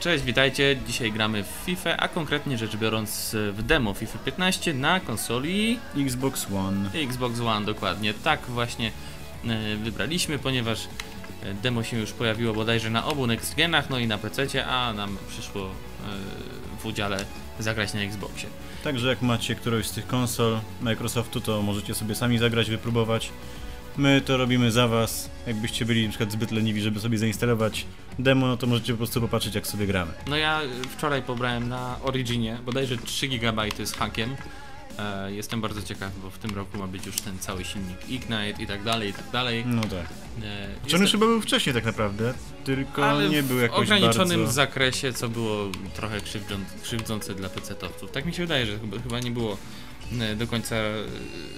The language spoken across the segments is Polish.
Cześć, witajcie. Dzisiaj gramy w FIFA, a konkretnie rzecz biorąc w demo FIFA 15 na konsoli Xbox One. Xbox One, dokładnie. Tak właśnie e, wybraliśmy, ponieważ e, demo się już pojawiło bodajże na obu next genach, no i na PC, a nam przyszło e, w udziale zagrać na Xboxie. Także jak macie którąś z tych konsol Microsoftu, to możecie sobie sami zagrać, wypróbować. My to robimy za was. Jakbyście byli na przykład zbyt leniwi, żeby sobie zainstalować demo, no to możecie po prostu popatrzeć jak sobie gramy. No ja e, wczoraj pobrałem na Originie bodajże 3 GB z hakiem. E, Jestem bardzo ciekaw, bo w tym roku ma być już ten cały silnik Ignite i tak dalej, i tak dalej. No tak. E, Czy on już chyba był wcześniej tak naprawdę, tylko ale nie był w jakoś ograniczonym bardzo... zakresie, co było trochę krzywdzące, krzywdzące dla PC-towców. Tak mi się wydaje, że chyba, chyba nie było do końca e,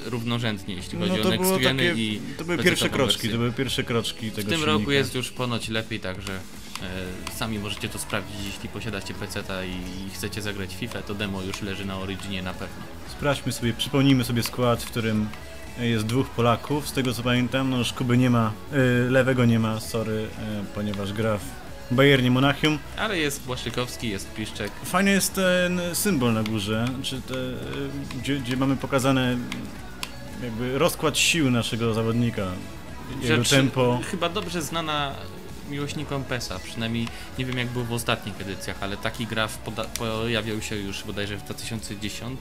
równorzędnie, jeśli chodzi No to o next takie, i to były pierwsze kroczki, wersję. to były pierwsze kroczki w tego tym silnika. roku jest już ponoć lepiej, także e, sami możecie to sprawdzić, jeśli posiadacie PC-ta i, i chcecie zagrać FIFA, to demo już leży na Originie na pewno. Sprawdźmy sobie, przypomnijmy sobie skład, w którym jest dwóch Polaków, z tego co pamiętam, no już Kuby nie ma, y, lewego nie ma, sorry, y, ponieważ gra w Bayernie Monachium. Ale jest Błaszczykowski, jest Piszczek. Fajny jest ten symbol na górze, czy te, gdzie, gdzie mamy pokazane jakby rozkład sił naszego zawodnika, jego Rzecz tempo. chyba dobrze znana miłośnikom PESA, przynajmniej nie wiem jak było w ostatnich edycjach, ale taki graf pojawiał się już bodajże w 2010,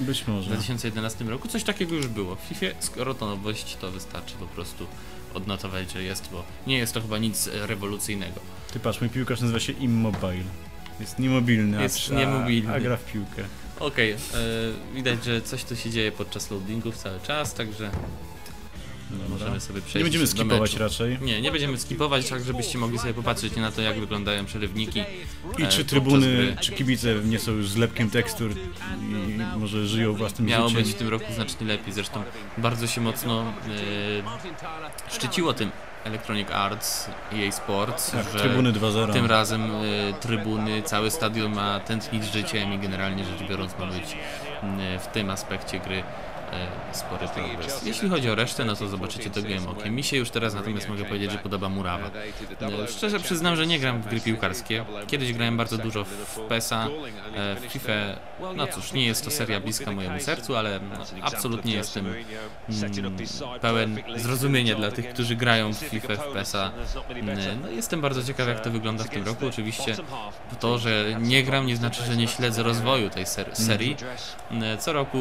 Być może. 2011 roku, coś takiego już było. W FIFA, skoro to nowość, to wystarczy po prostu odnotować, że jest, bo nie jest to chyba nic rewolucyjnego. Ty patrz, mój piłkarz nazywa się Immobile. Jest niemobilny, a- Jest a, niemobilny. a gra w piłkę. Okej, e, widać, że coś tu się dzieje podczas loadingów cały czas, także Dobra. możemy sobie przejść Nie będziemy skipować raczej. Nie, nie będziemy skipować, tak żebyście mogli sobie popatrzeć na to, jak wyglądają przelewniki. I e, czy trybuny, czy kibice nie są już zlepkiem tekstur i może żyją własnym Miało życiem. być w tym roku znacznie lepiej, zresztą bardzo się mocno e, szczyciło tym Electronic Arts i EA Sports, Tak, że trybuny 2.0. tym razem e, trybuny, cały stadion ma tętnić życiem i generalnie rzecz biorąc ma być w tym aspekcie gry spory progres. Jeśli chodzi o resztę, no to zobaczycie to gołym okiem. Mi się już teraz natomiast mogę powiedzieć, że podoba murawa. E, Szczerze przyznam, że nie gram w gry piłkarskie. Kiedyś grałem bardzo dużo w PESA, e, w FIFA. No cóż, nie jest to seria bliska mojemu sercu, ale no, absolutnie jestem mm, pełen zrozumienia dla tych, którzy grają w FIFA, w PESA. Mm, No, jestem bardzo ciekaw, jak to wygląda w tym roku. Oczywiście to, że nie gram, nie znaczy, że nie śledzę rozwoju tej ser serii. Co roku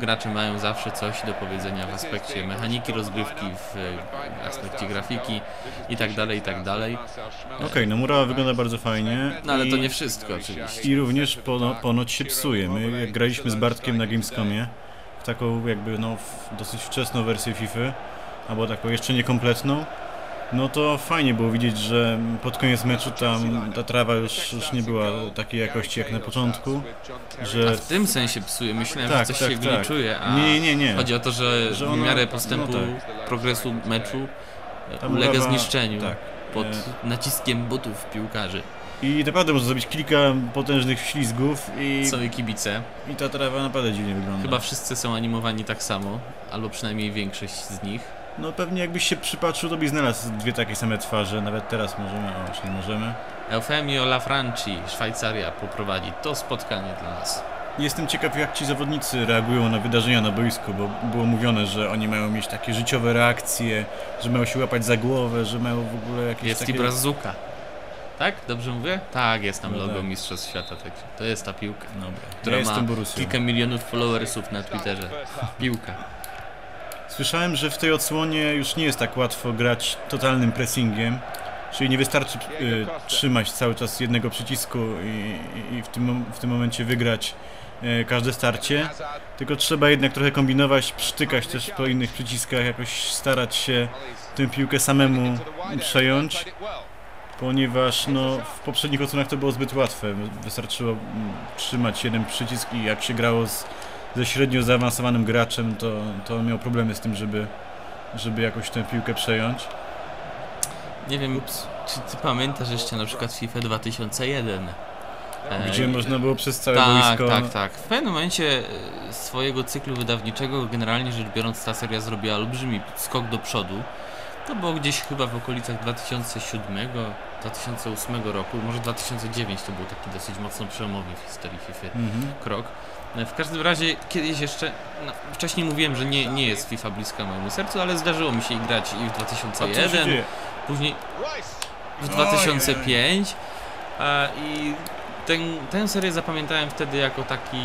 gracze mają zawsze coś do powiedzenia w aspekcie mechaniki rozgrywki, w e, aspekcie grafiki i tak dalej, i tak dalej. Okej, no murawa wygląda bardzo fajnie. No ale i, to nie wszystko oczywiście. I również pono, ponoć się psuje. My jak graliśmy z Bartkiem na Gamescomie, w taką jakby no dosyć wczesną wersję FIFA, albo taką jeszcze niekompletną, no to fajnie było widzieć, że pod koniec meczu tam ta trawa już, już nie była takiej jakości jak na początku, A że... w tym sensie psuje. Myślałem, Tak, że coś tak, się tak. gliczuje, a Nie, nie, nie. chodzi o to, że, Że w ona- miarę postępu no progresu meczu Ta ulega murawa- zniszczeniu Tak. pod E, naciskiem butów piłkarzy. I naprawdę można zrobić kilka potężnych ślizgów i, Są i kibice. i ta trawa naprawdę dziwnie wygląda. Chyba wszyscy są animowani tak samo, albo przynajmniej większość z nich. No pewnie jakbyś się przypatrzył, to byś znalazł dwie takie same twarze, nawet teraz możemy, o, czyli możemy. Eufemio Lafranci, Szwajcaria, poprowadzi to spotkanie dla nas. Jestem ciekaw, jak ci zawodnicy reagują na wydarzenia na boisku, bo było mówione, że oni mają mieć takie życiowe reakcje, że mają się łapać za głowę, że mają w ogóle jakieś Jest takie... i Brazuka. Tak? Dobrze mówię? Tak, jest tam No logo tak. Mistrzostw Świata. Tak. To jest ta piłka, Dobra, która ja ma Borussią. kilka milionów followersów na Twitterze. Piłka. Słyszałem, że w tej odsłonie już nie jest tak łatwo grać totalnym pressingiem, czyli nie wystarczy y, trzymać cały czas jednego przycisku i, i, w, tym, w tym momencie wygrać y, każde starcie, tylko trzeba jednak trochę kombinować, przytykać też po innych przyciskach, jakoś starać się tę piłkę samemu przejąć, ponieważ no, w poprzednich odsłonach to było zbyt łatwe. Wystarczyło mm, trzymać jeden przycisk i jak się grało z, ze średnio zaawansowanym graczem, to, to miał problemy z tym, żeby, żeby jakoś tę piłkę przejąć. Nie wiem, czy ty pamiętasz jeszcze na przykład FIFA 2001? E, Gdzie można było przez całe tak, boisko... tak, tak. W pewnym momencie e, swojego cyklu wydawniczego, generalnie rzecz biorąc, ta seria zrobiła olbrzymi skok do przodu. To było gdzieś chyba w okolicach 2007, 2008 roku, może 2009 to był taki dosyć mocno przełomowy w historii FIFA Mhm. krok. W każdym razie kiedyś jeszcze, no, wcześniej mówiłem, że nie, nie jest FIFA bliska mojemu sercu, ale zdarzyło mi się grać i w A co się 2001, dzieje? później w Ojej. 2005 a, i ten, tę serię zapamiętałem wtedy jako taki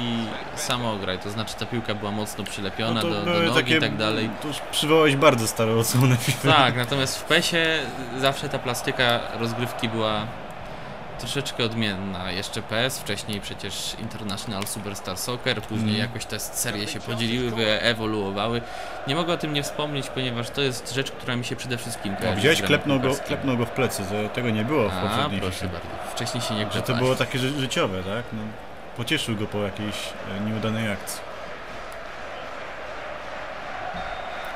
samograj, to znaczy ta piłka była mocno przylepiona No do, do nogi takie, i tak dalej. To już przywołałeś bardzo starą odsłonę FIFA. Tak, natomiast w PESie zawsze ta plastyka rozgrywki była troszeczkę odmienna. Jeszcze PS, wcześniej przecież International Superstar Soccer, później Mm. jakoś te serie się podzieliły, wyewoluowały. Nie mogę o tym nie wspomnieć, ponieważ to jest rzecz, która mi się przede wszystkim No, kojarzy. widziałeś, z grami klepnął go, klepnął go w plecy, to, tego nie było w poprzedniej proszę bardzo. Wcześniej się nie Że to było takie ży życiowe, tak? No, pocieszył go po jakiejś e, nieudanej akcji.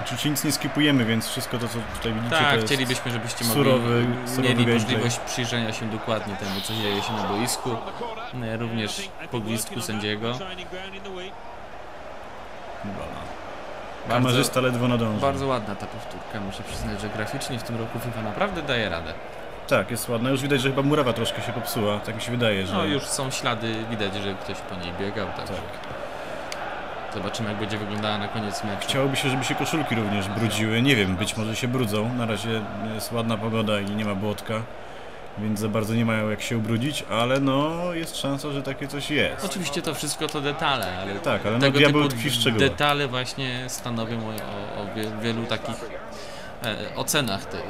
Oczywiście nic nie skipujemy, więc wszystko to, co tutaj widzicie, to Tak, jest... chcielibyśmy, żebyście mogli, surowy- surowy mieli możliwość przyjrzenia się dokładnie temu, co dzieje się na boisku, No, również po gwizdku sędziego. Dobra. Kamerzysta ledwo nadąży. Bardzo ładna ta powtórka, muszę przyznać, że graficznie w tym roku FIFA naprawdę daje radę. Tak, jest ładna. Już widać, że chyba murawa troszkę się popsuła, tak mi się wydaje, że... No już są ślady, widać, że ktoś po niej biegał, tak. Tak. Zobaczymy jak będzie wyglądała na koniec meczu. Chciałoby się, żeby się koszulki również brudziły. Nie wiem, być może się brudzą. Na razie jest ładna pogoda i nie ma błotka, więc za bardzo nie mają jak się ubrudzić, ale no jest szansa, że takie coś jest. Oczywiście to wszystko to detale, ale Tak, ale no tego diabeł typu tkwi szczegółach. detale właśnie stanowią o, o, o wie- wielu takich e, ocenach te, y,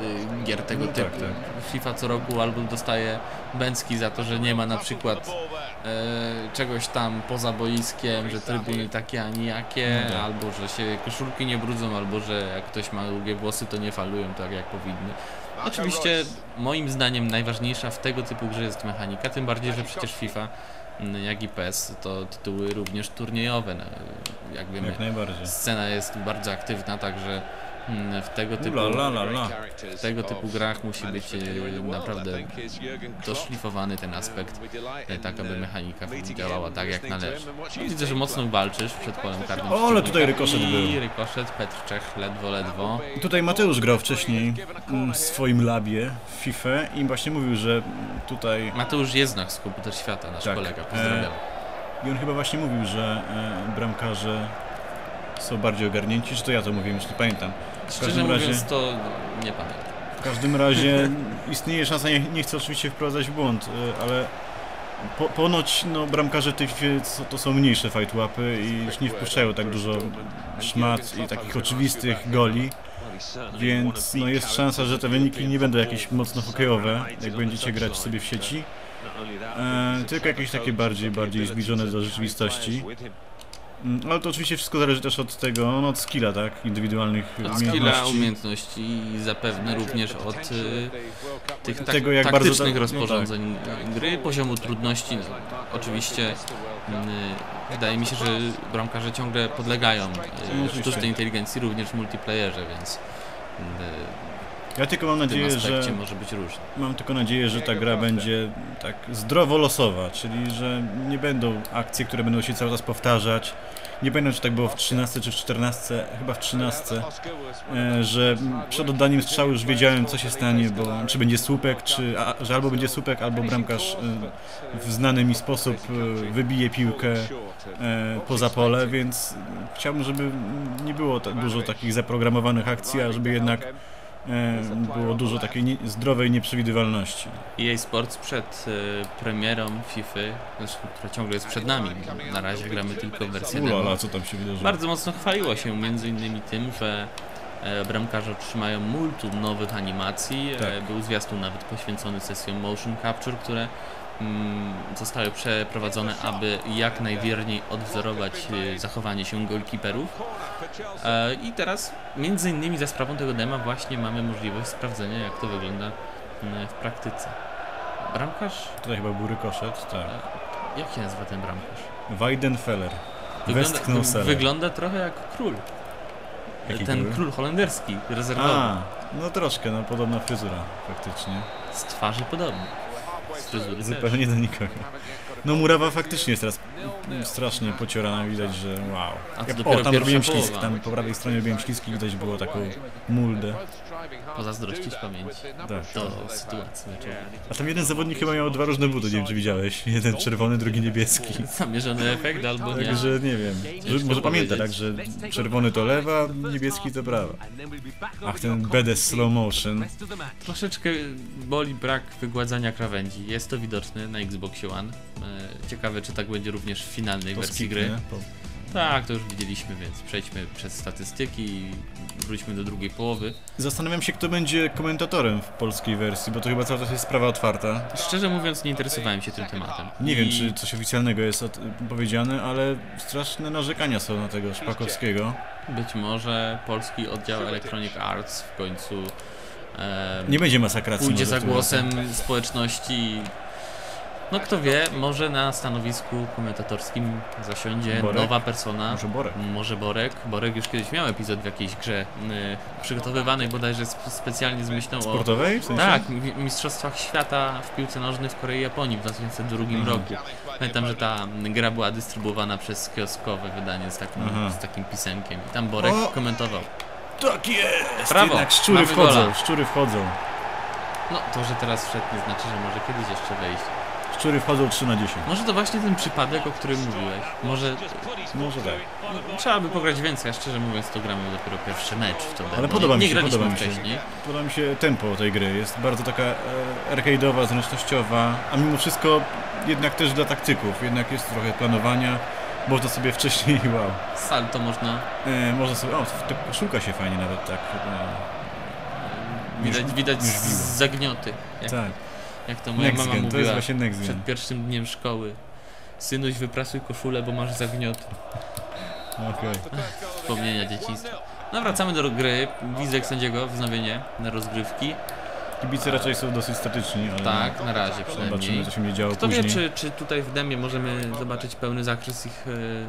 gier tego No tak, typu. FIFA co roku albo dostaje bęcki za to, że nie ma na przykład e, czegoś tam poza boiskiem, że trybuny takie, a nijakie, No tak. albo że się koszulki nie brudzą, albo że jak ktoś ma długie włosy, to nie falują tak jak powinny. Oczywiście moim zdaniem najważniejsza w tego typu grze jest mechanika, tym bardziej, że przecież FIFA mm, jak i PES to tytuły również turniejowe. no, Jak wiemy, Jak najbardziej. scena jest bardzo aktywna, także w tego typu, Ula, la, la, la. w tego typu grach musi być e, naprawdę doszlifowany ten aspekt, e, tak aby mechanika działała tak jak należy. No, widzę, że mocno walczysz przed polem karnym. O, ale tutaj rykoszet I był. rykoszet, Petr Czech ledwo, ledwo. Tutaj Mateusz grał wcześniej mm, w swoim labie w FIFA i właśnie mówił, że tutaj... Mateusz Jeznach z Komputer Świata, nasz Tak. kolega, pozdrawiam. I on chyba właśnie mówił, że e, bramkarze są bardziej ogarnięci, czy to ja to mówiłem, już nie pamiętam. W Szczerze każdym mówiąc, razie, to nie pamiętam. w każdym razie istnieje szansa, nie, nie chcę oczywiście wprowadzać w błąd, e, ale po, ponoć no, bramkarze tej FIFA to- to są mniejsze fight łapy i już nie wpuszczają tak dużo szmat i takich oczywistych goli, więc no, jest szansa, że te wyniki nie będą jakieś mocno hokejowe, jak będziecie grać sobie w sieci, e, tylko jakieś takie bardziej, bardziej zbliżone do rzeczywistości. Mm, Ale to oczywiście wszystko zależy też od tego, no od skilla, tak? Indywidualnych Od skilla, umiejętności. umiejętności i zapewne również od y, tych tak, Tego, jak bardzo taktycznych ta- no rozporządzeń gry, poziomu trudności. No, oczywiście y, wydaje mi się, że bramkarze ciągle podlegają y, Oczywiście. sztucznej inteligencji również w multiplayerze, więc Ja tylko mam w tym nadzieję, że może być różnie. mam tylko nadzieję, że ta gra będzie tak zdrowo losowa, czyli że nie będą akcje, które będą się cały czas powtarzać. Nie pamiętam, czy tak było w 13 czy w 14, chyba w 13, e, że przed oddaniem strzału już wiedziałem, co się stanie, bo czy będzie słupek, czy a, że albo będzie słupek, albo bramkarz e, w znany mi sposób e, wybije piłkę poza pole, więc chciałbym, żeby nie było tak dużo takich zaprogramowanych akcji, a żeby jednak było dużo takiej nie, zdrowej nieprzewidywalności. EA Sports przed y, premierą FIFA, zresztą, która ciągle jest przed nami, na razie gramy tylko w wersję. Ulala, co tam się wydarzyło? Bardzo mocno chwaliło się między innymi tym, że e, bramkarze otrzymają multum nowych animacji. Tak. E, Był zwiastun nawet poświęcony sesjom motion capture, które zostały przeprowadzone, aby jak najwierniej odwzorować e, zachowanie się goalkeeperów. E, I teraz między innymi za sprawą tego dema właśnie mamy możliwość sprawdzenia jak to wygląda mm, w praktyce. Bramkarz, Tutaj chyba był rykoszet, tak. jak się nazywa ten bramkarz? Weidenfeller. Wygląda, wygląda trochę jak król. Jaki ten król? król holenderski, rezerwowy. A, no troszkę, no podobna fryzura faktycznie. Z twarzy podobny. Zupełnie do nikogo. No Murawa faktycznie jest teraz strasznie pociorana, widać, że wow. A to o, tam robiłem ślisk, tam po prawej stronie robiłem śliski, widać było taką muldę. Pozazdrościć pamięci. Tak. To sytuacja. A tam jeden zawodnik chyba miał dwa różne buty, nie wiem czy widziałeś. Jeden czerwony, drugi niebieski. Zamierzony efekt albo nie. Także nie wiem, że, może pamięta tak, że czerwony to lewa, niebieski to prawa. Ach, ten BDS slow motion. Troszeczkę boli brak wygładzania krawędzi. Jest to widoczne na Xboxie One. E, Ciekawe, czy tak będzie również w finalnej To wersji skipnę, gry. po- Tak, to już widzieliśmy, więc przejdźmy przez statystyki i wróćmy do drugiej połowy. Zastanawiam się, kto będzie komentatorem w polskiej wersji, bo to chyba cały czas jest sprawa otwarta. Szczerze mówiąc, nie interesowałem się tym tematem. Nie I wiem, czy coś oficjalnego jest powiedziane, ale straszne narzekania są na tego Szpakowskiego. Być może polski oddział Electronic Arts w końcu e, Nie będzie masakracji. pójdzie za głosem społeczności. No kto wie, może na stanowisku komentatorskim zasiądzie Borek? nowa persona. Może Borek. Może Borek. Borek już kiedyś miał epizod w jakiejś grze y, przygotowywanej bodajże sp- specjalnie z myślą o Sportowej? W sensie? tak, mi- Mistrzostwach Świata w piłce nożnej w Korei i Japonii w 2002 Mhm. roku. Pamiętam, że ta gra była dystrybuowana przez kioskowe wydanie z takim, z takim pisemkiem. I tam Borek O! komentował. Tak jest! Brawo, Jednak szczury wchodzą, gola. szczury wchodzą. No to, że teraz wszedł nie znaczy, że może kiedyś jeszcze wejść. Szczury wchodzą 3 na 10. Może to właśnie ten przypadek, o którym mówiłeś. Może Może tak. no, trzeba by pograć więcej, a szczerze mówiąc to gramy dopiero pierwszy mecz w to demo. Ale podoba mi się, podoba mi się. wcześniej. Podoba mi się tempo tej gry. Jest bardzo taka e, arcade'owa, zręcznościowa, a mimo wszystko jednak też dla taktyków. Jednak jest trochę planowania. Można sobie wcześniej, wow. Salto można E, można sobie, o, ta koszulka się fajnie nawet tak. widać, Już- widać już z. E, Jak, tak, jak to moja next mama gen, to jest mówiła właśnie next gen. przed pierwszym dniem szkoły. Synuś, wyprasuj koszulę, bo masz zagniot. Okej. Wspomnienia dzieciństwa. No wracamy do gry. Wizek sędziego, wznowienie na rozgrywki. Kibice raczej są dosyć statyczni, ale Tak, na razie zobaczymy przynajmniej. co się będzie działo Kto później. wie, czy, czy tutaj w demie możemy zobaczyć pełny zakres ich... Yy...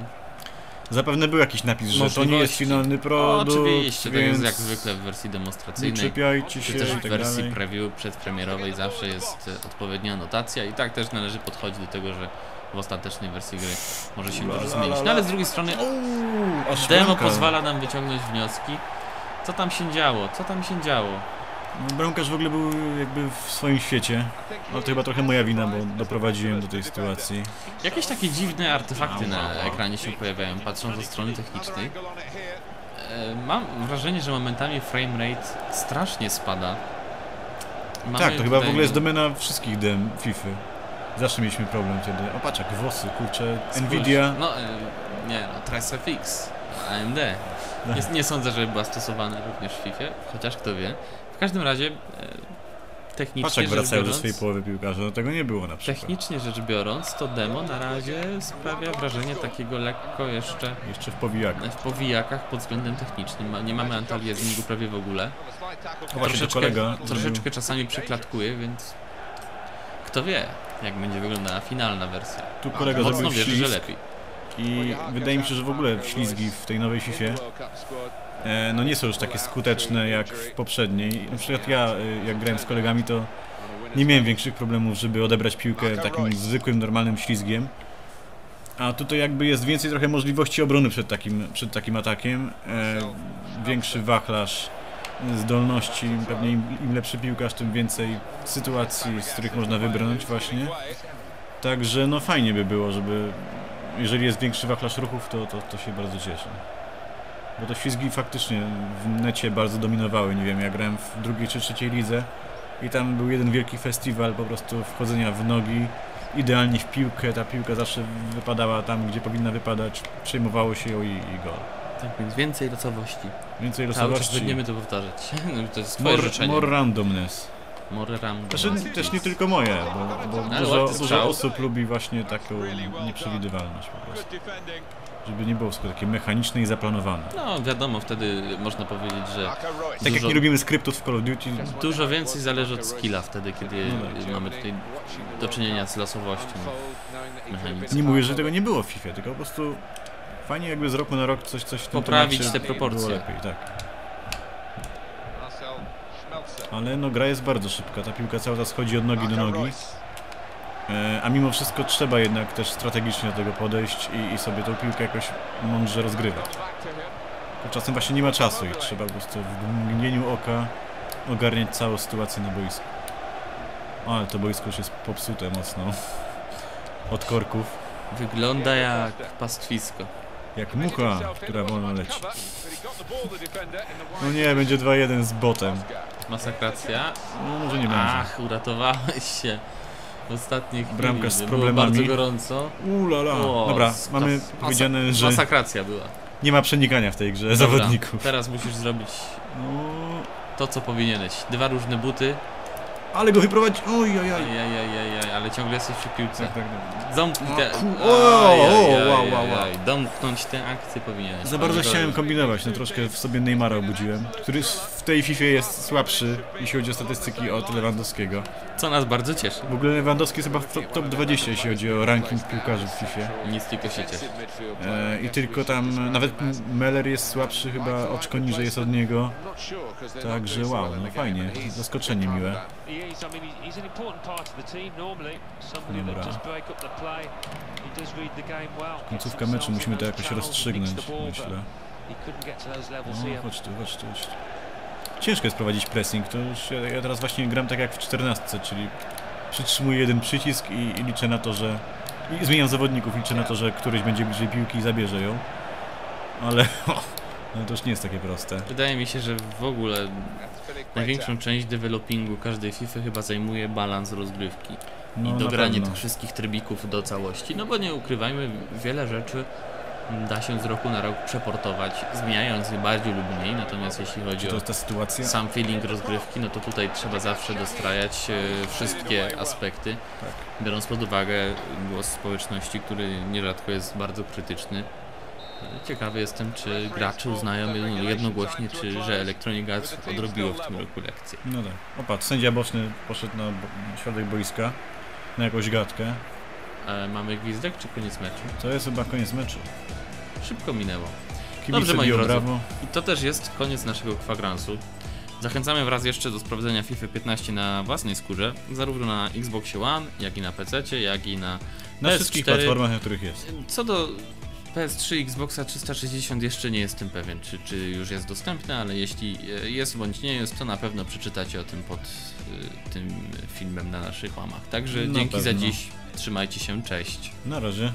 Zapewne był jakiś napis, że to nie jest finalny produkt, oczywiście, tak więc jest jak zwykle w wersji nie demonstracyjnej. czepiajcie się Czy też i w tak wersji dalej. preview przedpremierowej zawsze jest e, odpowiednia anotacja i tak też należy podchodzić do tego, że w ostatecznej wersji gry może się dużo zmienić. No ale z drugiej strony Uuu, demo pozwala nam wyciągnąć wnioski. Co tam się działo? Co tam się działo? No, Bramkarz w ogóle był jakby w swoim świecie. No to chyba trochę moja wina, bo doprowadziłem do tej sytuacji. Jakieś takie dziwne artefakty na ekranie się pojawiają, patrząc od strony technicznej. E, Mam wrażenie, że momentami framerate strasznie spada. Mamy tak, to chyba w ogóle jest domena wszystkich dem FIFA. Zawsze mieliśmy problem wtedy. O patrz, jak włosy, kurczę, Spójrz, Nvidia. No, e, nie no, TriceFX, AMD. Nie, nie sądzę, żeby była stosowana również w FIFA, chociaż kto wie. W każdym razie, e, technicznie rzecz wracają do biorąc, swojej połowy piłkarze. No tego nie było na przykład. Technicznie rzecz biorąc, to demo na razie sprawia wrażenie takiego lekko jeszcze Jeszcze w powijakach. w powijakach pod względem technicznym. Nie mamy antaliazingu prawie w ogóle. O to Troszeczkę, kolega troszeczkę czasami przyklatkuje, więc kto wie, jak będzie wyglądała finalna wersja. Tu kolega Mocno wierzę, że lepiej. I wydaje mi się, że w ogóle ślizgi w tej nowej FIFA e, no nie są już takie skuteczne jak w poprzedniej. Na przykład ja, e, jak grałem z kolegami, to nie miałem większych problemów, żeby odebrać piłkę takim zwykłym, normalnym ślizgiem. A tutaj jakby jest więcej trochę możliwości obrony przed takim, przed takim atakiem. E, większy wachlarz zdolności, pewnie im, im lepszy piłkarz, tym więcej sytuacji, z których można wybrnąć właśnie. Także no fajnie by było, żeby jeżeli jest większy wachlarz ruchów, to, to, to się bardzo cieszę. Bo te ślizgi faktycznie w necie bardzo dominowały. Nie wiem, ja grałem w drugiej czy trzeciej lidze i tam był jeden wielki festiwal po prostu wchodzenia w nogi, idealnie w piłkę. Ta piłka zawsze wypadała tam, gdzie powinna wypadać, przejmowało się ją i, i gol. Tak więc więcej losowości. Więcej Cały czas losowości. będziemy to powtarzać. No, to jest twoje More, życzenie. more randomness. More ram. Znaczy, też nie tylko moje, bo, bo dużo, dużo osób lubi właśnie taką nieprzewidywalność po prostu. Żeby nie było wszystko takie mechaniczne i zaplanowane. No wiadomo, wtedy można powiedzieć, że Tak jak Dużo- nie lubimy skryptów w Call of Duty, dużo więcej zależy od skilla wtedy, kiedy No tak. mamy tutaj do czynienia z losowością mechaniczną. nie mówię, że tego nie było w FIFA, tylko po prostu fajnie jakby z roku na rok coś, coś w tym Poprawić te proporcje. Lepiej, tak. Ale no gra jest bardzo szybka, ta piłka cały czas chodzi od nogi do nogi. E, A mimo wszystko trzeba jednak też strategicznie do tego podejść i, i sobie tą piłkę jakoś mądrze rozgrywać. Bo czasem właśnie nie ma czasu i trzeba po prostu w mgnieniu oka ogarniać całą sytuację na boisku. O, ale to boisko już jest popsute mocno. Od korków. Wygląda jak pastwisko. Jak mucha, która wolno leci. No nie, będzie 2-1 z botem. Masakracja. No może nie będzie. Ach, uratowałeś się w ostatniej chwili. Bramka z Było problemami. bardzo gorąco. Ulala. O, Dobra, mamy powiedziane, że Masakracja była. nie ma przenikania w tej grze Dobra, zawodników. Teraz musisz zrobić No, to, co powinieneś. Dwa różne buty. Ale go wyprowadzi. Oj, oj, oj. Ajajajajaj, ale ciągle jesteś przy piłce. Tak, tak, tak. Zamknij te... o, wow, wow, wow. Domknąć te akcje powinieneś. Za bardzo chciałem kombinować, no troszkę w sobie Neymara obudziłem, który w tej FIFA jest słabszy, jeśli chodzi o statystyki od Lewandowskiego. Co nas bardzo cieszy. W ogóle Lewandowski jest chyba w top, top 20, jeśli chodzi o ranking piłkarzy w FIFA. Nic tylko się cieszy. E, I tylko tam, nawet Meller jest słabszy, chyba oczko niżej jest od niego. Także wow, no fajnie, zaskoczenie miłe. Is. I mean, he's- an important part of the team normally. Somebody that just break up the play. He does read the game well. Końcówka meczu musimy to jakoś rozstrzygnąć, myślę. No, chodź tu, chodź tu. Ciężko jest prowadzić pressing, to już ja, ja teraz właśnie gram tak jak w 14, czyli przytrzymuję jeden przycisk i, i liczę na to, że... I zmieniam zawodników, liczę na to, że któryś będzie bliżej piłki i zabierze ją. Ale no, to już nie jest takie proste. Wydaje mi się, że w ogóle największą część developingu każdej FIFA chyba zajmuje balans rozgrywki. No, I dogranie tych wszystkich trybików do całości. No bo nie ukrywajmy, wiele rzeczy da się z roku na rok przeportować, zmieniając je bardziej lub mniej. Natomiast jeśli chodzi o sam feeling rozgrywki, no to tutaj trzeba zawsze dostrajać e, wszystkie aspekty, Tak. biorąc pod uwagę głos społeczności, który nierzadko jest bardzo krytyczny. Ciekawy jestem, czy gracze uznają jedno- jednogłośnie, czy że Electronic Arts odrobiło w tym roku lekcję. No tak. Opa, sędzia boczny poszedł na środek boiska, na jakąś gadkę. E, mamy gwizdek, czy koniec meczu? To jest chyba koniec meczu. Szybko minęło. Kibice Dobrze, moi drodzy. brawo. I to też jest koniec naszego kwadransu. Zachęcamy wraz jeszcze do sprawdzenia FIFA 15 na własnej skórze, zarówno na Xbox One, jak i na PC, jak i na Na PS4. wszystkich platformach, na których jest. Co do PS3, Xboxa 360 jeszcze nie jestem pewien, czy, czy już jest dostępny, ale jeśli e, jest bądź nie jest, to na pewno przeczytacie o tym pod e, tym filmem na naszych łamach. Także Na dzięki za pewno. dziś, trzymajcie się, cześć. Na razie.